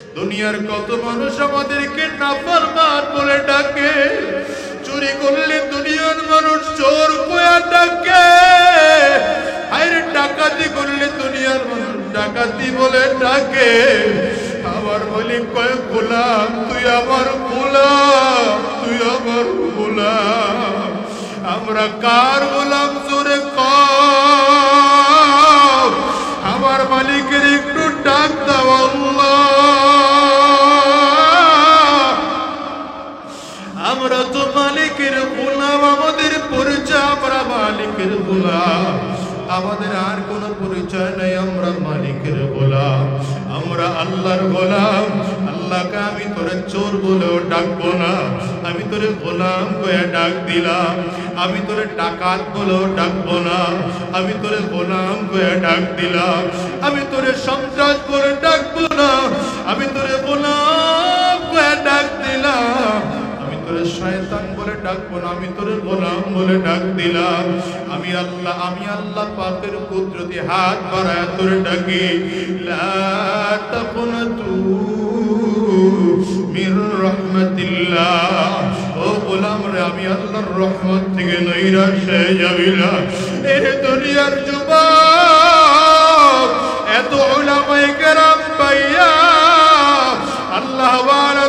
দুনিয়ার কত মানুষ আমাদেরকে নাফরমান বলে ডাকে? চুরি করলে দুনিয়ার মানুষ চোর কোয়া ডাকে আরে ডাকাতি করলে দুনিয়ার মানুষ ডাকাতি বলে ডাকে। আমার বলি কয়, গোলাম, তুই আমার গোলাম, তুই আমার গোলাম। আমরা কার গোলাম, জোরে কর আমার মালিকের আমাদের পরিচয় আমরা মালিকের গোলাম। আমাদের আর কোনো পরিচয় নাই, আমরা মালিকের গোলাম। আমরা আল্লাহর গোলাম। আল্লাহকে আমি তোরে চোর বলেও ডাকবো না। আমি তোরে গোলাম কয়ে ডাক দিলাম। আমি তোরে ডাকাত বলেও ডাকবো না। আমি তোরে গোলাম কয়ে ডাক দিলাম। আমি তোরে সন্ত্রাস বলে ডাকবো না। আমি তোরে গোলাম কয়ে ডাক দিলাম। তোরে শয়তান বলে ডাকবো না, আমি তোরে গোলাম বলে ডাক দিলাম। আমি আল্লাহ আমি আল্লাহ পাকের কুদরতি হাত বাড়ায় তোরে ডাকি। লা তাকুনাতু মির রাহমাতিল্লাহ। ও গোলাম রে, আমি আল্লাহর রহমত থেকে নৈরাশ হয়ে যাবি এর দুনিয়ার যুবক, এত উলামায়ে কেরাম পাইয়া আল্লাহ পরেও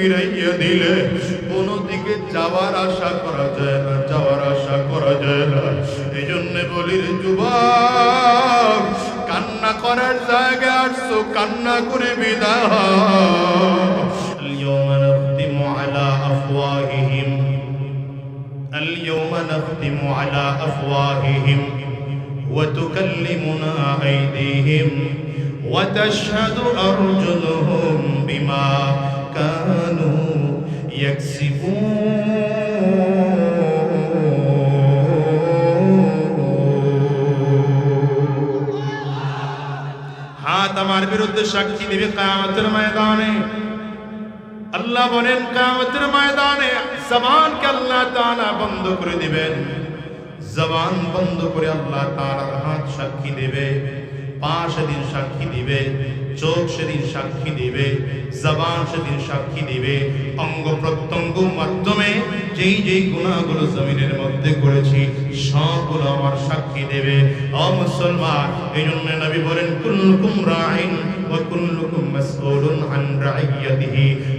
ফিরাইয়া দিলে কোনো দিকে যাওয়ার আশা করা যায় না যাওয়ার আশা করা যায় না এই জন্য বলি রে যুবক কান্না করার জায়গা আসছো কান্না করে বিদায় اليوم نختم على أفواههم اليوم نختم على أفواههم وتكلمنا أيديهم وتشهد أرجلهم بما كانوا يكسبون হাত আমার বিরুদ্ধে সাক্ষী দিবে কায়ামতের ময়দানে আল্লাহ বলেন কায়ামতের ময়দানে জবানকে আল্লাহ তাআলা বন্ধ করে দিবেন জবান বন্ধ করে আল্লাহ তাআলার হাত সাক্ষী দেবে পা সেদিন সাক্ষী দিবে চোখ সেদিন সাক্ষী দেবে, জবান সেদিন সাক্ষী দেবে, অঙ্গ প্রত্যঙ্গ মাধ্যমে যেই যেই গুণাগুলো জমিনের মধ্যে করেছি, সবগুলো আমার সাক্ষী দেবে। অ মুসলমান এই জন্য নবী বলেন, কুল্লুকুম রাইন ওয়া কুল্লুকুম মাসউলুন আন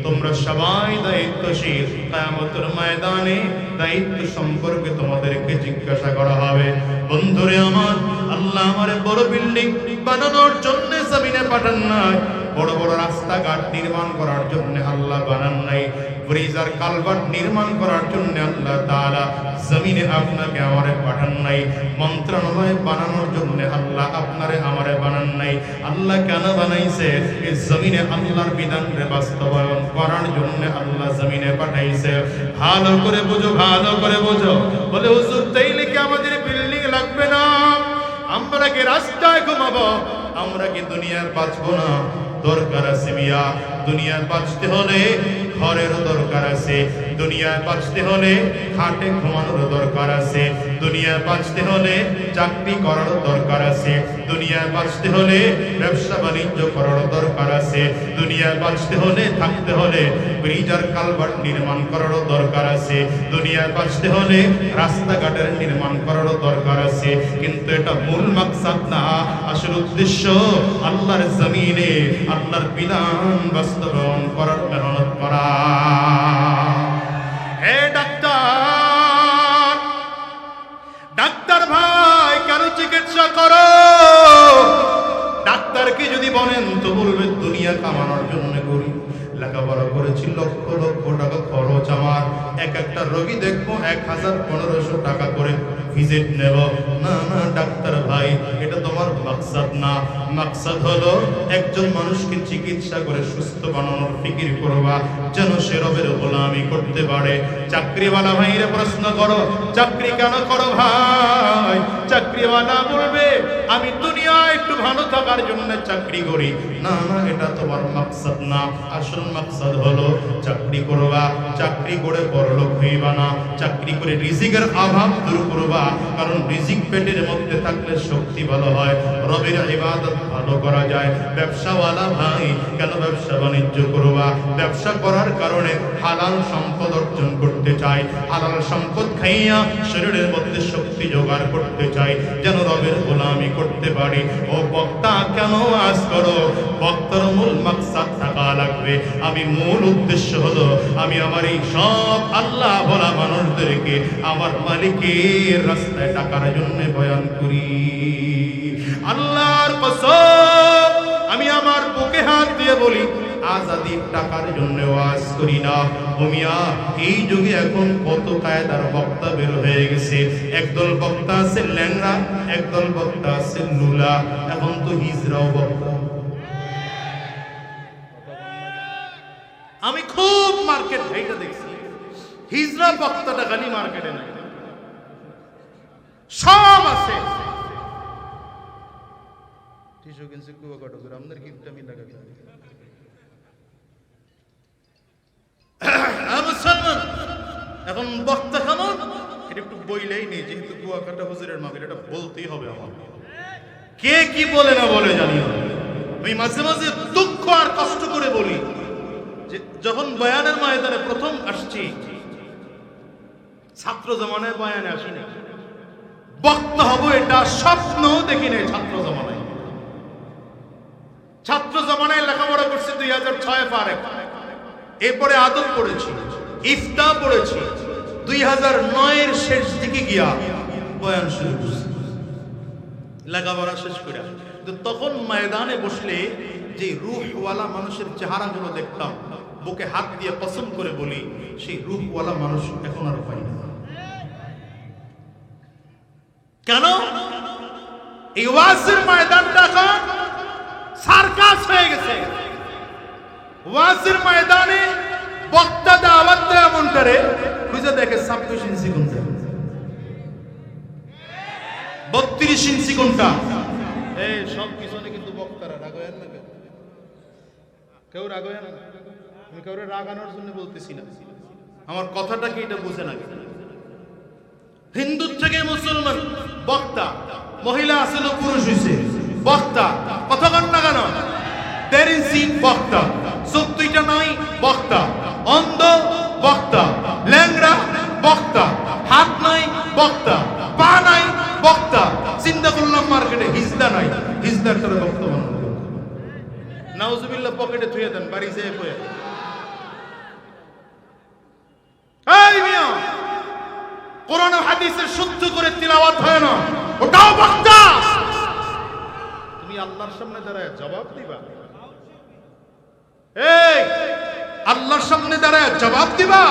তোমরা সবাই দায়িত্বশীল। কিয়ামতের ময়দানে দায়িত্ব সম্পর্কে তোমাদেরকে জিজ্ঞাসা করা হবে। বন্ধুরে আমার, আল্লাহ আমারে বড় বিল্ডিং বানানোর জন্য জমিনে পাঠান নাই। বড় বড় রাস্তাঘাট নির্মাণ করার জন্য আল্লাহ বানান নাই। ব্রিজ আর কালভার্ট নির্মাণ করার জন্য আল্লাহ তাআলা জমিনে আপনাকে আমারে পাঠান নাই, মন্ত্রণালয় বানানোর জন্য আল্লাহ আপনারে আমারে বানান নাই। আল্লাহ কেন বানাইছে? এই জমিনে আল্লাহর বিধানকে বাস্তবায়ন করার জন্য আল্লাহ জমিনে পাঠাইছে। ভালো করে বুঝো, ভালো করে বুঝো। বলে, হুজুর, তাইলে কি আমাদের বিল্ডিং লাগবে না? আমরা কি রাস্তায় ঘুমাবো? আমরা কি দুনিয়ার বাঁচবো না? দরকার আছে মিয়া দুনিয়ার বাঁচতে হলে ঘরেরও দরকার আছে। দুনিয়ায় বাঁচতে হলে খাটে ঘুমানোর দরকার আছে। দুনিয়ায় বাঁচতে হলে চাকরি করার দরকার আছে। দুনিয়ায় বাঁচতে হলে ব্যবসা বাণিজ্য করার দরকার আছে। দুনিয়ায় বাঁচতে হলে থাকতে হলে ব্রিজ আর কালভার্ট নির্মাণ করারও দরকার আছে। দুনিয়ায় বাঁচতে হলে রাস্তাঘাটের নির্মাণ করারও দরকার আছে। কিন্তু এটা মূল মাকসাদ না, আসল উদ্দেশ্য আল্লাহর জমিনে আল্লাহর বিধান বাস্তবায়ন করার মেহনত করা। হে ডাক্তার ডাক্তার ভাই কেন চিকিৎসা করো। ডাক্তারকে যদি বলেন, তো বলবে, দুনিয়া কামানোর জন্য করি লেখাপড়া করেছি, লক্ষ লক্ষ টাকা খরচ আমার। এক একটা রোগী দেখব, এক হাজার পনেরোশো টাকা করে ভিজিট নেব। না না, ডাক্তার ভাই, এটা তোমার মাকসাদ না। মাকসাদ হলো একজন মানুষকে চিকিৎসা করে সুস্থ বানানোর ফিকির করবা। যেন সে রবের গোলামি করতে পারে। চাকরিওয়ালা ভাইরে প্রশ্ন করো, চাকরি কেন করো ভাই? চাকরিওয়ালা বলবে, আমি দুনিয়ায় একটু ভালো থাকার জন্য চাকরি করি। না না, এটা তোমার মাকসাদ না। আসল মাকসাদ হলো চাকরি করবা, চাকরি করে বড়লোক হইবা না। চাকরি করে রিজিকের অভাব দূর করবা, কারণ রিজিক পেটের মধ্যে থাকলে শক্তি ভালো হয়। রবের ইবাদত ভালো করা যায়। ব্যবসাওয়ালা ভাই, কেন ব্যবসা বাণিজ্য করবা? ব্যবসা করার কারণে হালাল সম্পদ অর্জন করতে চাই, হালাল সম্পদ খাইয়া শরীরের মধ্যে শক্তি জোগাড় করতে চাই, যেন রবের গোলামি করতে পারি। ও বক্তা, কেন আজ করো? বক্তার মূল মাকসাদ থাকা লাগবে। আমি মূল উদ্দেশ্য হলো, আমি আমার এই সব আল্লাহ বলা মানুষদেরকে আমার মালিকের রাস্তায় টাকার জন্য বয়ান করি। আল্লাহর কসম, আমি আমার বুকে হাত দিয়ে বলি আজাদির টাকার জন্য ওয়াজ করি না। ভূমিয়া এই যুগে এখন কত কায়দার বক্তা বের হয়ে গেছে। একদল বক্তা আছে ল্যাংরা একদল বক্তা আছে লুলা। এখন তো হিজরাও বক্তা। আমি খুব মার্কেট ভাইটা দেখছি। হিজরা বক্তাটা খালি মার্কেটে নাই। সব আছে। টিসু কিনছি কুয়াকাটা করে আপনার গিফট আমি লাগাতে মুসলমান এখন বক্তা কেমন এটা একটু বইলেই নেই, যেহেতু কুয়াকাটা হুজুরের মাগের এটা বলতেই হবে আমার। কে কি বলে না বলে জানি আমি মাঝে মাঝে দুঃখ আর কষ্ট করে বলি যে যখন বয়ানের ময়দানে প্রথম আসছি, ছাত্র জমানায় বয়ানে আসি না বক্তা হব এটা স্বপ্ন দেখি নাই ছাত্র জমানায়। ছাত্র জমানায় লেখাপড়া করছে দুই হাজার ছয় পারে। এরপরে আদব পড়েছি। ইফতা পড়েছি। দুই হাজার নয়ের শেষ দিকে গিয়া বয়ান শুরু করছি। লেখাপড়া শেষ করে কিন্তু তখন ময়দানে বসলে যে রুহওয়ালা মানুষের চেহারাগুলো দেখতাম, বুকে হাত দিয়ে পছন্দ করে বলি, সেই রুহওয়ালা মানুষ এখন আর পাই না। কেন? এই ওয়াজের ময়দানটা এখন সার্কাস হয়ে গেছে। ওয়াজের ময়দানে বক্তা দাওয়াত দেয় এমন করে খুঁজে দেখে ছাব্বিশ ইঞ্চি কোনটা? বত্রিশ ইঞ্চি কোনটা? এই সব পিছনে কিন্তু বক্তারা রাগয়েন না কেউ কেউ রাগয়েন না? আমি কেউ রাগানোর জন্য বলতেছি না। আমার কথাটা কি এটা বুঝে না হিন্দু থেকে মুসলমান বক্তা মহিলা না পুরুষ হয়েছে বক্তা কথা কন না কেন? তেরিসি বক্তা চোখ দুইটা নাই বক্তা। অন্ধ বক্তা ল্যাংরা বক্তা, হাত নাই বক্তা, পা নাই বক্তা। চিন্তা করলাম মার্কেটে হিজদা নাই হিজদার তারা বক্তা নাউজুবিল্লাহ পকেটে থুয়ে দেন, বাড়ি যেয়ে পয়ে এই মিয়া, কোরআন হাদিসের শুদ্ধ করে তিলাওয়াত হয় না। ওটাও বক্তা। তুমি আল্লাহর সামনে দাঁড়ায় জবাব দিবা এই আল্লাহর সামনে দাঁড়ায় জবাব দিবা?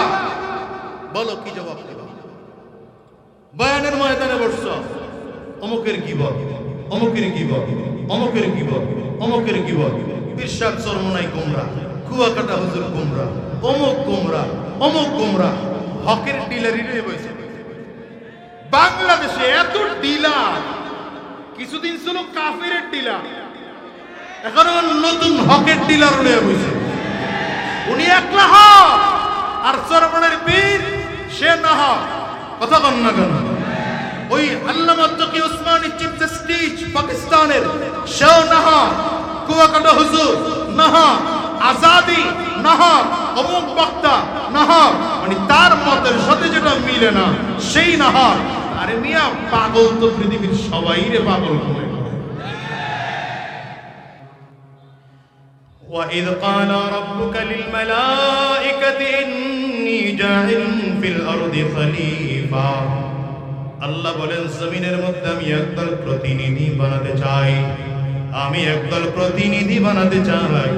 বলো, কি জবাব দিবা? বয়ানের ময়দানে বসছ। অমুকের কি বল অমুকের কি বল অমুকের কি বল অমুকের কি বল ইরশাদ চরমনাই গোমরা কুয়াকাটা হুজুর গোমরা অমুক গোমরা অমুক গোমরা হকের ডিলারি রয়ে বসে বাংলাদেশে এত ডিলার, কিছুদিন ছিল কাফের ডিলার, এখন নতুন হকের ডিলার রয়ে বসে উনি একলা হক আর চরমনের বীর সে না হক কথা কন না কেন? ওই আল্লামা তকি উসমানী চিফ জাস্টিস পাকিস্তানের, সেও না হক কুয়াকাটা হুজুর না হক আজাদি না হক অমুক বক্তা না হক মানে তার মতের সাথে যেটা মিলে না, সেই না হক আরে মিয়া, পাগল তো পৃথিবীর সবাই রে পাগল মনে وإذ قال ربك للملائكة إني جاعل في الأرض خليفة আল্লাহ বলেন জমিনের মধ্যে আমি একদল প্রতিনিধি বানাতে চাই আমি একদল প্রতিনিধি বানাতে চাই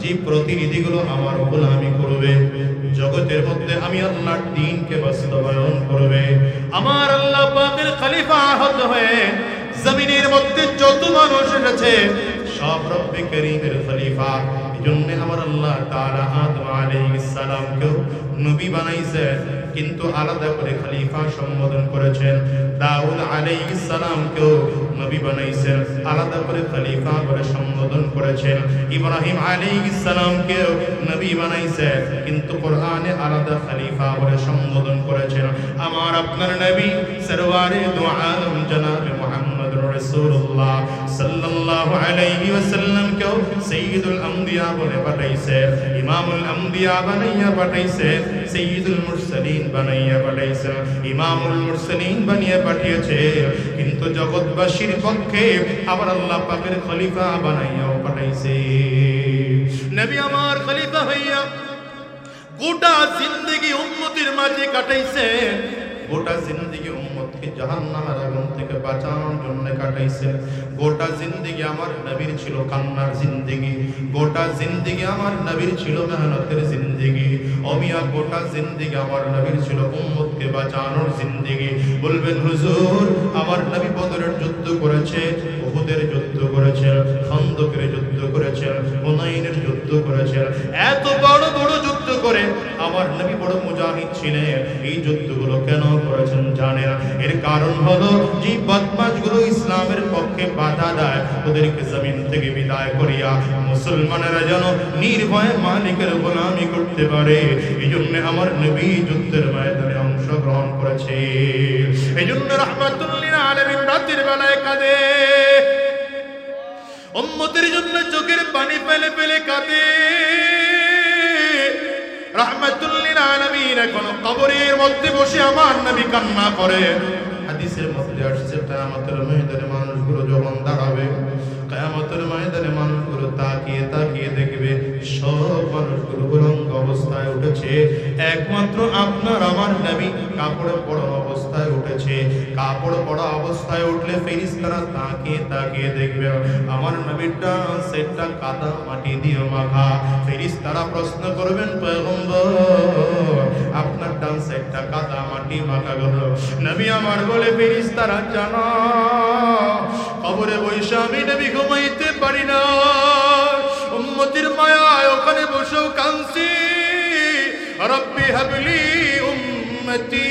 যে প্রতিনিধিগুলো আমার গোলামি করবে জগতের মধ্যে আমি আল্লাহর দিনকে বাস্তবায়ন করবে আমার আল্লাহ পাকের খলিফা আহত হয়ে জমিনের মধ্যে যত মানুষ এসেছে সব রব্বে করিমের খলিফা। এজন্য আমার আল্লাহ তাআলা আদম আলাইহিস সালামকেও নবী বানাইছে কিন্তু আলাদা করে খলিফা সম্বোধন করেছেন। দাউদ আলাইহিস সালামকেও নবী বানাইছেন, আলাদা করে খলিফা বলে সম্বোধন করেছেন। ইব্রাহিম আলাইহিস সালামকেও নবী বানাইছে কিন্তু কোরআনে আলাদা খলিফা বলে সম্বোধন করেছেন। আমার আপনার নবী, সরওয়ারে দু আলম জনাবে মুহাম্মদুর রাসূলুল্লাহ সাল্লাল্লাহু আলাইহি ওয়াসাল্লাম কেও সাইয়্যিদুল আম্বিয়া বলে পাঠাইছে, ইমামুল আম্বিয়া বানাইয়া পাঠাইছে, সাইয়্যিদুল মুরসালিন বানাইয়া পাঠাইছে, ইমামুল মুরসালিন বানিয়ে পাঠিয়েছে। কিন্তু জগৎবাসীর পক্ষে আবার আল্লাহ পাকের খলিফা বানাইয়াও পাঠাইছে। নবী আমার খলিফা হইয়া গোটা জিন্দগি উম্মতির মাঝে কাটাইছে গোটা জিন্দগি উম্মতকে জাহান্নামের আগুন বাঁচানোর জন্য কাটাইছে। গোটা জিন্দগি আমার নবীর ছিল কান্নার জিন্দগি। গোটা জিন্দগি আমার নবীর ছিল মেহনতের জিন্দগি। অমিয়া গোটা জিন্দগি আমার নবীর ছিল উম্মতকে বাঁচানোর জিন্দগি। বলবেন, হুজুর, আমার নবী বদরের যুদ্ধ করেছে, উহুদের যুদ্ধ করেছেন খন্দকের যুদ্ধ করেছেন হুনাইনের যুদ্ধ করেছেন এত বড় বড় যুদ্ধ করে আমার নবী বড় মুজাহিদ ছিলেন। এই যুদ্ধগুলো কেন করেছেন জানে না। এর কারণ হলো যে বদমাশগুলো ইসলামের পক্ষে বাধা দেয়, ওদেরকে জমিন থেকে বিদায় করিয়া মুসলমানেরা যেন নির্ভয়ে মালিকের গোলামি করতে পারে। এই জন্য আমার নবী যুদ্ধের ময়দানে অংশগ্রহণ করেছে। এই জন্য রহমাতুল্লিল আলমিন রাতের বেলায় কাঁদে। উম্মতের জন্য চোখের পানি ফেলে ফেলে কাঁদে। রহমাতুল্লিল আলামিন এখন কবরের মধ্যে বসে আমার নবী কান্না করে। হাদিসের মধ্যে আসছে, কিয়ামতের ময়দানে মানুষগুলো যখন দাঁড়াবে, কিয়ামতের ময়দানে মানুষগুলো তাকিয়ে তাকিয়ে দেখবে, সব মানুষগুলো অবস্থায় উঠেছে। একমাত্র আপনার আমার নবী কাপড়ে পড়া অবস্থায় উঠেছে। কাপড় পড়া অবস্থায় উঠলে ফেরিস্তারা তাকিয়ে তাকিয়ে দেখবে। আমার নবীটা সেটটা কাদা মাটি দিয়ে মাখা। ফেরিস্তারা প্রশ্ন করবেন আপনার ডান সাইডটা কাদা মাটি মাখা গেল। নবী আমার বলে, ফেরিস্তারা জানা, কবরে বৈশা আমি নবী ঘুমাইতে পারি না। উম্মতির মায়ায় ওখানে বসেও কাঁদছি। রব্বি হাবলি উম্মতি।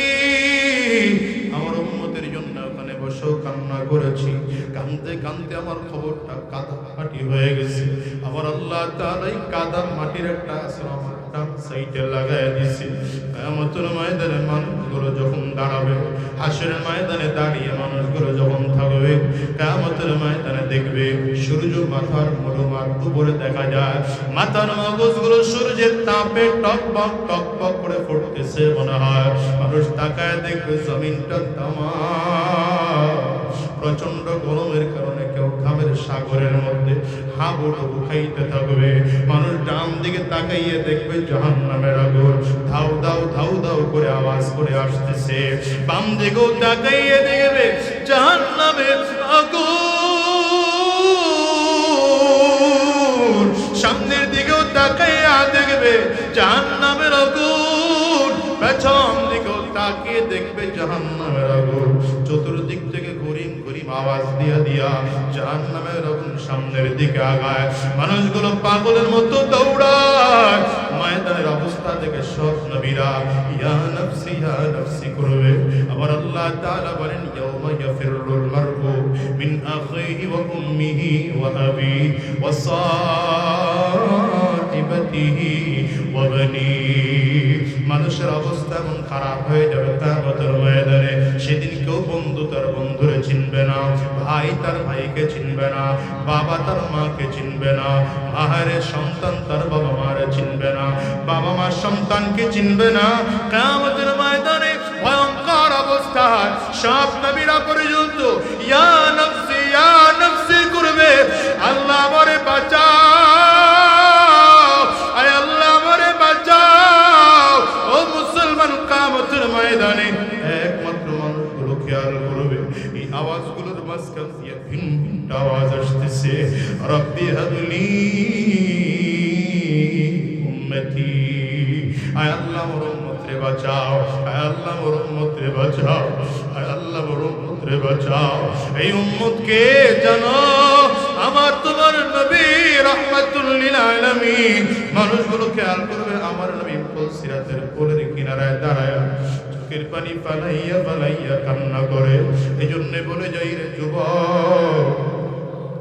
আমার উম্মতের জন্য ওখানে বসেও কান্না করেছি। কাঁদতে কাঁদতে আমার খবরটা কাদা মাটি হয়ে গেছে। আমার আল্লাহ তাআলা এই কাদা মাটির একটা আশ্রম সাইডে লাগায় দিছে কিয়ামতের ময়দানে মানুষগুলো যখন দাঁড়াবে হাসরের ময়দানে দাঁড়িয়ে মানুষগুলো যখন থাকবে কেমতের ময়দানে দেখবে, সূর্য মাথার মরুমার উপরে দেখা যায়। মাথার মগজগুলো সূর্যের তাপে টক টকবক করে ফুটতেছে মনে হয়। মানুষ তাকায় দেখবে, জমিনটা তামা প্রচণ্ড গরমের কারণে কেউ সাগরের মধ্যে হাবুডুবু খাইতে থাকবে। মানুষ ডান দিকে তাকাইয়ে দেখবে জাহান নামের আগুন। ধাউ ধাউ ধাউ ধাউ করে আওয়াজ করে আসতেছে। বাম দিকেও তাকাইয়ে দেখবে জাহান নামের আগুন। সামনের দিকেও তাকাইয়া দেখবে জাহান নামের আগুন। পেছন দিকেও তাকিয়ে দেখবে জাহান নামের আগুন। চতুর্দিক থেকে ঘুরিম আওয়াজ দিয়া দিয়া জাহান নামের সামনের দিকে আগায় মানুষগুলো পাগলের মতো দৌড়ায়। ময়দানের অবস্থা দেখে সব নবীরা, ইয়া নফসি ইয়া নফসি করবে। আবার আল্লাহ তাআলা বলেন, ইয়াউমা ইয়াফিরুল মারউ মিন আখিহি ওয়া উম্মিহি ওয়া আবি ওয়া সাহিবাতিহি ওয়া বানি। মানুষের অবস্থা এমন খারাপ হয়ে যাবে কিয়ামতের ময়দানে। সেদিন কেউ বন্ধু তার না ভাই তার ভাইকে চিনবে না, বাবা তার মাকে চিনবে না আহারে সন্তান তার বাবা মার চিনবে না, বাবা মার সন্তানকে চিনবে না। কামতের ময়দানে ভয়ঙ্কর অবস্থায় সব নবীরা পর্যন্ত ইয়া নফসি ইয়া নফসি, করবে, আল্লাহ আমারে বাঁচাও। আওয়াজ আসতেছে। রব্বি হাবলি উম্মতি। আয় আল্লাহ মোর উম্মতরে বাঁচাও। আয় আল্লাহ মোর উম্মতরে বাঁচাও। আয় আল্লাহ মোর উম্মতরে বাঁচাও। এই উম্মতকে আমার তোমার নবী রহমাতুল লিল আলামিন। মানুষগুলো খেয়াল করবে, আমার নবী ফুল সিরাতের কোলের কিনারায় দাঁড়ায়। চোখের পানি পালাইয়া পালাইয়া কান্না করে। এই জন্যে বলে যাই রে যুব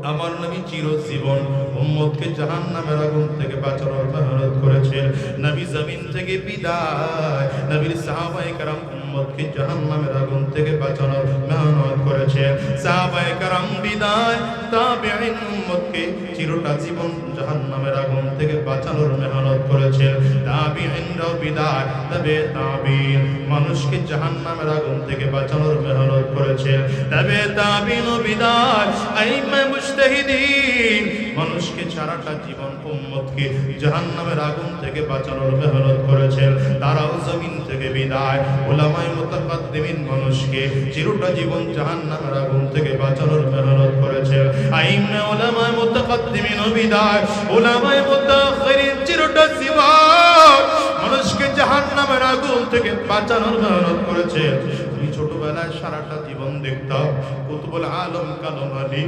আমার নামি চির জীবন মোহাম্মদকে জাহান নামের আগুন থেকে বাঁচানোর মেহনত করেছেন নাবি জামিন থেকে বিদায়, নাবির সাহাবাই কারাম মোহাম্মদকে জাহান নামের আগুন থেকে বাঁচানোর মেহনত করেছেন সাহাবাই কারাম বিদায় তা তাবেঈন উম্মতকে চিরটা জীবন জাহান্নামের আগুন থেকে বাঁচানোর মেহনত করেছেন তাবেঈনরাও বিদায়, তবে তাবিন মানুষকে জাহান্নামের আগুন থেকে বাঁচানোর মেহনত করেছেন তবে তাবিন ও বিদায়, আইমা মুজতাহিদিন, মানুষকে সারাটা জীবন উম্মতকে জাহান্নামের আগুন থেকে বাঁচানোর মেহনত করেছেন তারাও জমিন থেকে বিদায়, ওলামায়ে মুতাকাদ্দিমিন মানুষকে চিরটা জীবন জাহান্নামের আগুন থেকে বাঁচানোর মেহনত করেছেন আইমা ওলামায়ে মুতাকাদ্দিমিন ও বিদায় ওলামায়ে মুতাআখিরিন চিরটা জীবন মানুষকে জাহান্নামের আগুন থেকে বাঁচানোর মেহনত করেছে তুমি ছোটবেলায় সারাটা জীবন দেখতাম কুতুবুল আলম কালম আলী,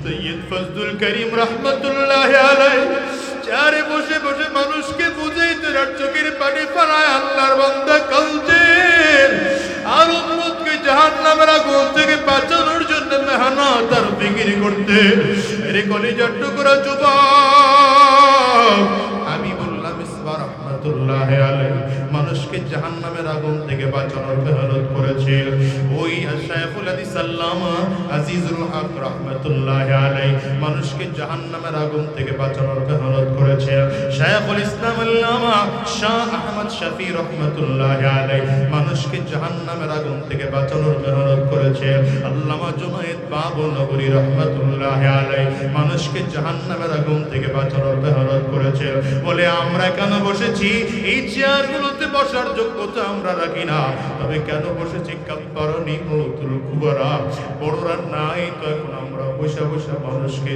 সৈয়দ ফজলুল করিম রহমতুল্লাহ আলাই চারে বসে বসে করতে এরে কলিজার টুকরা যুবক, আমি বললাম ইসবা রহমতুল্লাহ আলাই মানুষকে জাহান্নামের আগুন থেকে বাঁচানোর মেহনত করেছে। মানুষকে জাহান্নামের আগুন থেকে করেছে। মানুষকে জাহান্নামের আগুন থেকে বাঁচানোর মেহনত করেছে। আল্লামা বাবু নগরী রহমতুল্লাহ আগুন থেকে বাঁচানোর মেহনত করেছে। বলে, আমরা কেন বসেছি? এই চেয়ারগুলোতে বসার যোগ্যতা আমরা রাখি না। তবে কেন বসেছি কাপ্পারনি মৌতুল কুবারা? বড়রা নাই তো এখন আমরা বসে বসে মানুষকে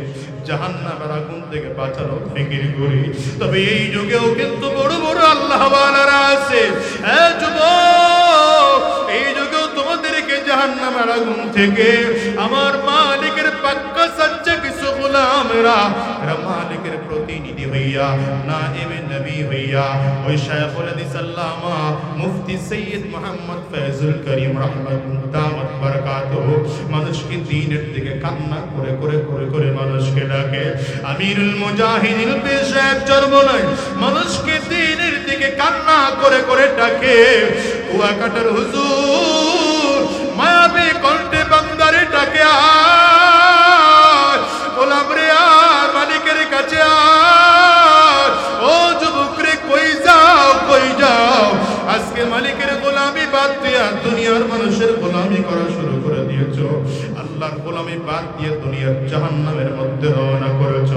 জাহান্নামের আগুন থেকে বাঁচানোর ফিকির করি। তবে এই যুগেও কিন্তু বড় বড় আল্লাহ আছে। এই যুগেও তোমাদেরকে জাহান্নামের আগুন থেকে আমার সচ্চা এরা মালিকের প্রতিনিধি হইয়া, না এমে নবী হইয়া। ওই শায়খুল হাদিস আল্লামা মুফতি সৈয়দ মোহাম্মদ ফয়জুল করিম মানুষকে দ্বীনের দিকে কান্না করে করে করে করে মানুষকে ডাকে। আমিরুল মুজাহিদিন পেশাব চরমনাই মানুষকে দ্বীনের দিকে কান্না করে করে ডাকে। কুয়াকাটার হুজুর মায়াবী কণ্ঠে বান্দারে ডাকে, আয়। গোলাম রে আয় মালিকের কাছে আয়। আল্লাহর গোলামি বাদ দিয়ে দুনিয়ার জাহান্নামের মধ্যে রওনা করেছ।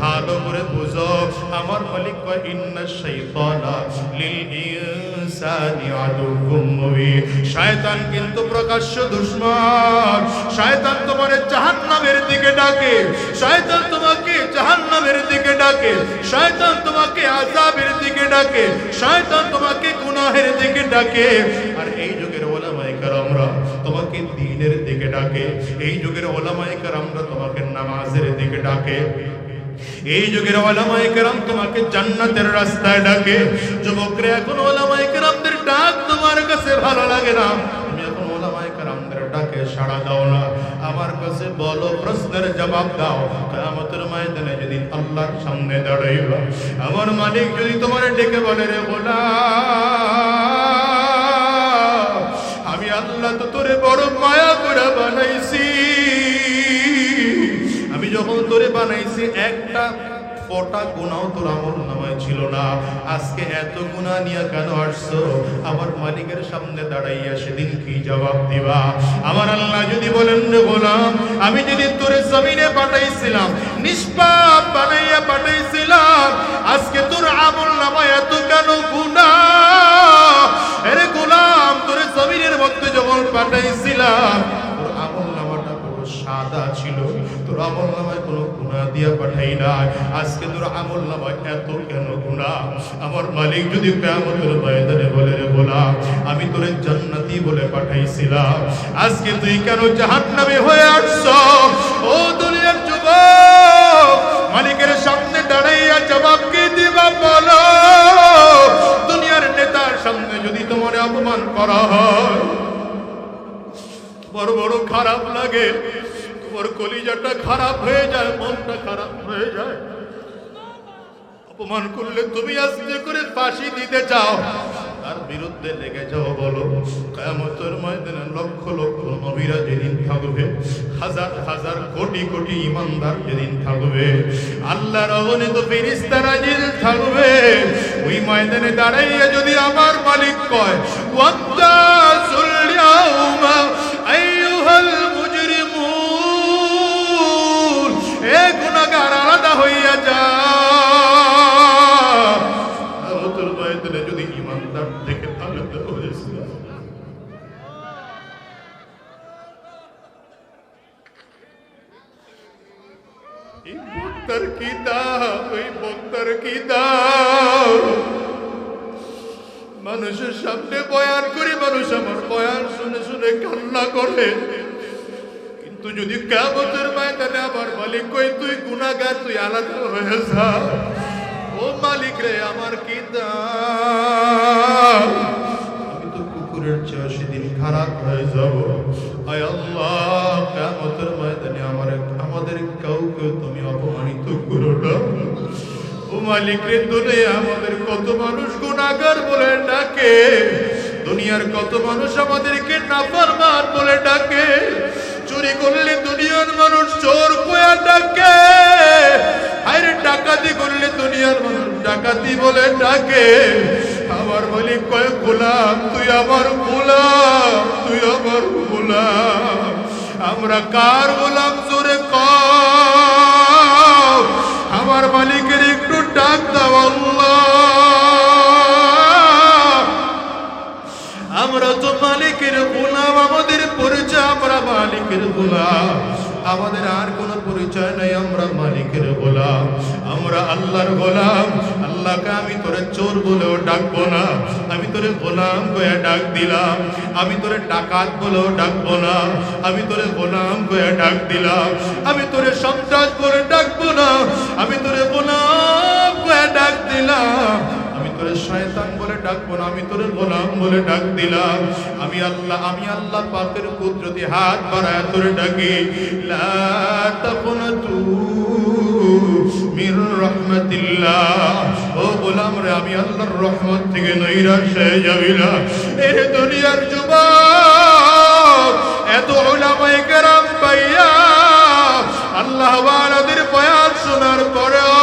ভালো করে বুঝো, আমার মালিক কয়, ইন্না শাইতানা লিল ইনসানি আদুউম মুবিন। শয়তান কিন্তু প্রকাশ্য দুশমন। শয়তান তোমার জাহান্নামের দিকে ডাকে। শয়তান তোমাকে জাহান্নামের দিকে ডাকে। শয়তান তোমাকে আযাবের দিকে ডাকে। শয়তান তোমাকে গুনাহের দিকে ডাকে। আর এই ডাকে, এই যুগের ওলামায়ে কেরামরা তোমাকে নামাজের দিকে ডাকে। এই যুগের ওলামায়ে কেরাম তোমাকে জান্নাতের রাস্তায় ডাকে। যুবকরা এখন ওলামায়ে কেরামদের ডাক তোমার কাছে ভালো লাগে না। আমার কাছে বলো, প্রশ্নের জবাব দাও। কিয়ামতের ময়দানে যদি আল্লাহর সামনে দাঁড়াইবা, আমার মালিক যদি তোমার ডেকে বলে, রে গোলাম! আমি আল্লাহ তো তোরে বড় মায়া করে বানাইছি। আমি যখন তোরে বানাইছি, একটা ফটা গুণাও তোর আমল নামায় ছিল না। আজকে এত গুণা নিয়ে কেন আমার মালিকের সামনে দাঁড়াইয়া সেদিন কি জবাব দিবা? আমার আল্লাহ যদি বলেন আমি যদি তোরে জমিনে পাঠাইছিলাম, নিষ্পাপ বানাইয়া পাঠাইছিলাম, আজকে তোর আমল নামায় এত কেন গুণা আরে গোলাম জমিনের মধ্যে যখন পাঠাইছিলাম, তোর আমল নামাটা বড় সাদা ছিল। তোর আমল নামায় কোনো গুণা দিয়া পাঠাই নাই। আজকে তোর আমল নামায় এত কেন গুণা আমার মালিক যদি কেমতের ময়দানে বলে, রে বলা আমি তোরে জান্নাতি বলে পাঠাইছিলাম। আজকে তুই কেন জাহান্নামে হয়ে আসছ? ও দুনিয়ার যুবক, মালিকের সামনে অপমান করা হয়। বড় বড় খারাপ লাগে। তোমার কলিজাটা খারাপ হয়ে যায়, মনটা খারাপ হয়ে যায়। অপমান করলে তুমি আস্তে করে ফাঁসি দিতে চাও। তার বিরুদ্ধে লেগে যাও বলো কেমতের ময়দানে লক্ষ লক্ষ নবীরা যেদিন থাকবে, হাজার হাজার কোটি কোটি ইমানদার যেদিন থাকবে, আল্লাহর তো ফেরিস্তারা যেদিন থাকবে। ওই ময়দানে দাঁড়াইয়া যদি আমার মালিক কয় ওয়াত্তাসুল তুই গুনাগার তুই আলাদা হয়ে ও মালিক রে, আমার আমি তো কুকুরের চেয়ে সেদিন খারাপ হয়ে যাব। আয় আল্লাহ ময়দানে আমার আমাদের কাউকে তুমি অপমানিত করো না। ও মালিক রে আমাদের কত মানুষ গুনাহগার বলে ডাকে? দুনিয়ার কত মানুষ আমাদেরকে নাফরমান বলে ডাকে? চুরি করলে দুনিয়ার মানুষ চোর কোয়া ডাকে। ডাকাতি করলে দুনিয়ার মানুষ ডাকাতি বলে ডাকে। আমার মালিক কয়, গোলাম, তুই আমার গোলাম, তুই আমার গোলাম। আমরা কার গোলাম জোরে ক আমার মালিকের একটু ডাক দাও আমরা তো মালিকের গোলাম, আমাদের পরিচয়, আমরা মালিকের গোলাম। আমাদের আর কোনো পরিচয় নাই, আমরা মালিকের গোলাম, আমরা আল্লাহর গোলাম। আল্লাহকে আমি তোরে চোর বলেও ডাকবো না, আমি তোরে গোলাম কয়ে ডাক দিলাম। আমি তোরে ডাকাত বলেও ডাকবো না, আমি তোরে গোলাম কয়ে ডাক দিলাম। আমি তোরে সন্ত্রাস বলে ডাকবো না, আমি তোরে গোলাম কয়ে ডাক দিলাম। শয়তান বলে ডাকবো না, আমি তোরে গোলাম বলে ডাক দিলাম। আমি আল্লাহ আমি আল্লাহ পাকের কুদরতি হাত বাড়ায় তোরে ডাকি। লা তাকুনাতু মির রাহমাতিল্লাহ। ও গোলাম রে, আমি আল্লাহর রহমত থেকে নৈরাশ হয়ে যাবি না এর দুনিয়ার যুবক, এত কেরাম পাইয়া আল্লাহ শোনার পরেও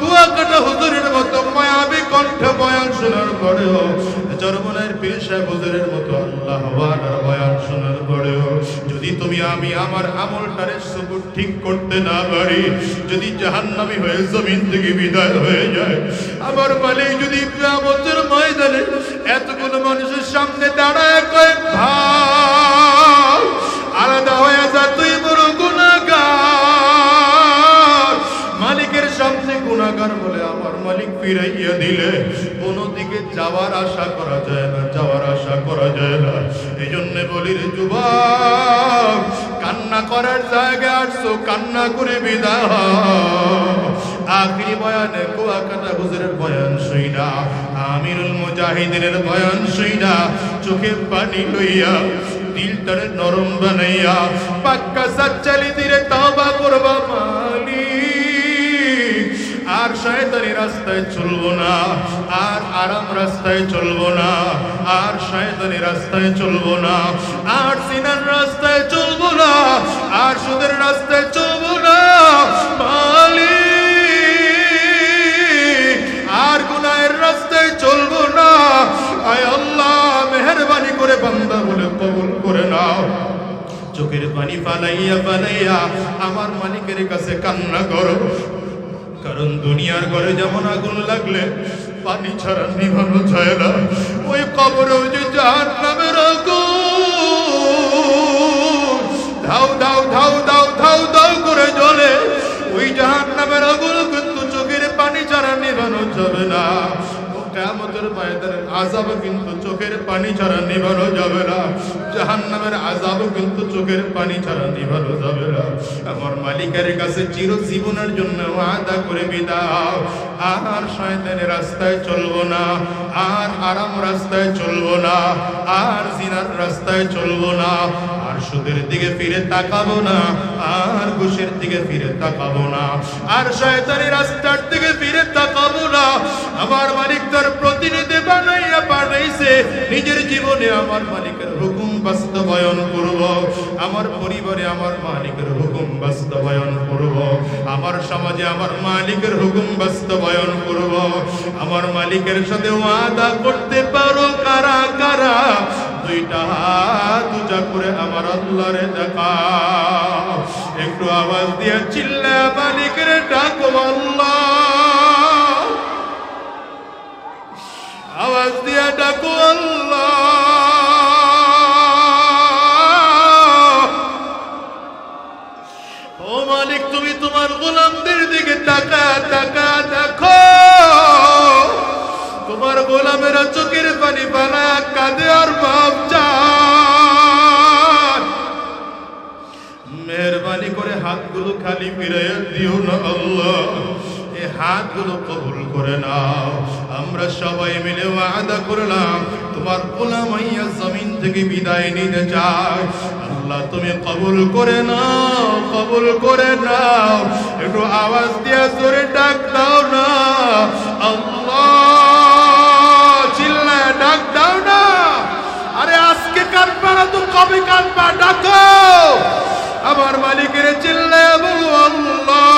কুয়াকাটা হুজুরের মতো মায়াবী কণ্ঠ বয়ান শোনার পরেও জরমনের পীর সাহেব হুজুরের মতো আল্লাহ ওয়ালার বয়ান শোনার পরেও, যদি তুমি আমি আমার আমলটারে সবুর ঠিক করতে না পারি, যদি জাহান্নামী হয়ে জমিন থেকে বিদায় হয়ে যায়, আমার মালিক যদি কিয়ামতের ময়দানে এতগুলো মানুষের সামনে দাঁড়ায় কয় ভাই আলাদা হয়ে যা, তুই গুণাগার বলে আমার মালিক ফিরাইয়া দিলে, কোনো দিকে যাওয়ার আশা করা যায় না, যাওয়ার আশা করা যায় না। এই জন্য বলি রে যুবক, কান্না করার জায়গায় আসছো, কান্না করে হও। আখিরি বয়ানে কুয়াকাটা হুজুরের বয়ান শুইনা আমিরুল মুজাহিদিনের বয়ান শুইনা চোখে পানি লইয়া দিলটারে নরম বানাইয়া, পাক্কা সাচ্চালি দিরে তাওবা করবা মালিক। আর শয়তানি রাস্তায় চলবো না, আর আরাম রাস্তায় চলবো না, আর শয়তানি রাস্তায় চলবো না, আর সিনার রাস্তায় চলবো না, আর সুদের রাস্তায় চলবো না, মালিক, আর গুনাহের রাস্তায় চলবো না, আয় আল্লাহ, মেহরবানি করে বান্দা বলে কবুল করে নাও। চোখের পানি ফালাইয়া ফালাইয়া আমার মালিকের কাছে কান্না করো। কারণ দুনিয়ার ঘরে যেমন আগুন লাগলে, পানি ছাড়া নিভানো যায় না। ওই কবরেও যে জাহান নামের আগুন। ধাউ ধাউ ধাউ ধাউ ধাউ ধাউ করে জ্বলে। ওই জাহান নামের আগুন কিন্তু চোখের পানি ছাড়া নিবানো যাবে না। কেমতের ময়দানের আজাব কিন্তু চোখের পানি ছাড়া নিবানো যাবে না। জাহান নামের আজাব কিন্তু চোখের পানি ছাড়া নিবানো যাবে না। আমার মালিকের কাছে চির জীবনের জন্য আদা করে বিদাও আর শয়তানের রাস্তায় চলবো না, আর আরাম রাস্তায় চলবো না, আর জিনার রাস্তায় চলবো না। আর সুদের দিকে ফিরে তাকাবো না, আর ঘুষের দিকে ফিরে তাকাবো না। আর শয়তানি রাস্তার দিকে ফিরে তাকাবো না। আমার মালিক তার প্রতিনিধি বানাইয়া পাঠাইছে। নিজের জীবনে আমার মালিকের হুকুম বাস্তবায়ন করব। আমার পরিবারে আমার মালিকের হুকুম বাস্তবায়ন করব। আমার সমাজে আমার মালিকের হুকুম বাস্তবায়ন করব। আমার মালিকের সাথে ওয়াদা করতে পারো কারা কারা? দুইটা হাত উজা করে আমার আল্লাহরে দেখা একটু আওয়াজ দিয়ে চিল্লা মালিকের ডাকো আল্লাহ। সবাই মিলে ওয়াদা করলাম, তোমার গোলামাইয়া জমিন থেকে বিদায় নিতে চাই। আল্লাহ, তুমি কবুল করে নাও, কবুল করে নাও। একটু আওয়াজ দিয়ে জোরে ডাক দাও না। আল্লাহ, চিল্লায় ডাক দাও না। আরে আজকে কাঁদবা না তো কবে কাঁদবা ডাকো। আমার মালিকের চিল্লায় বলো, আল্লাহ।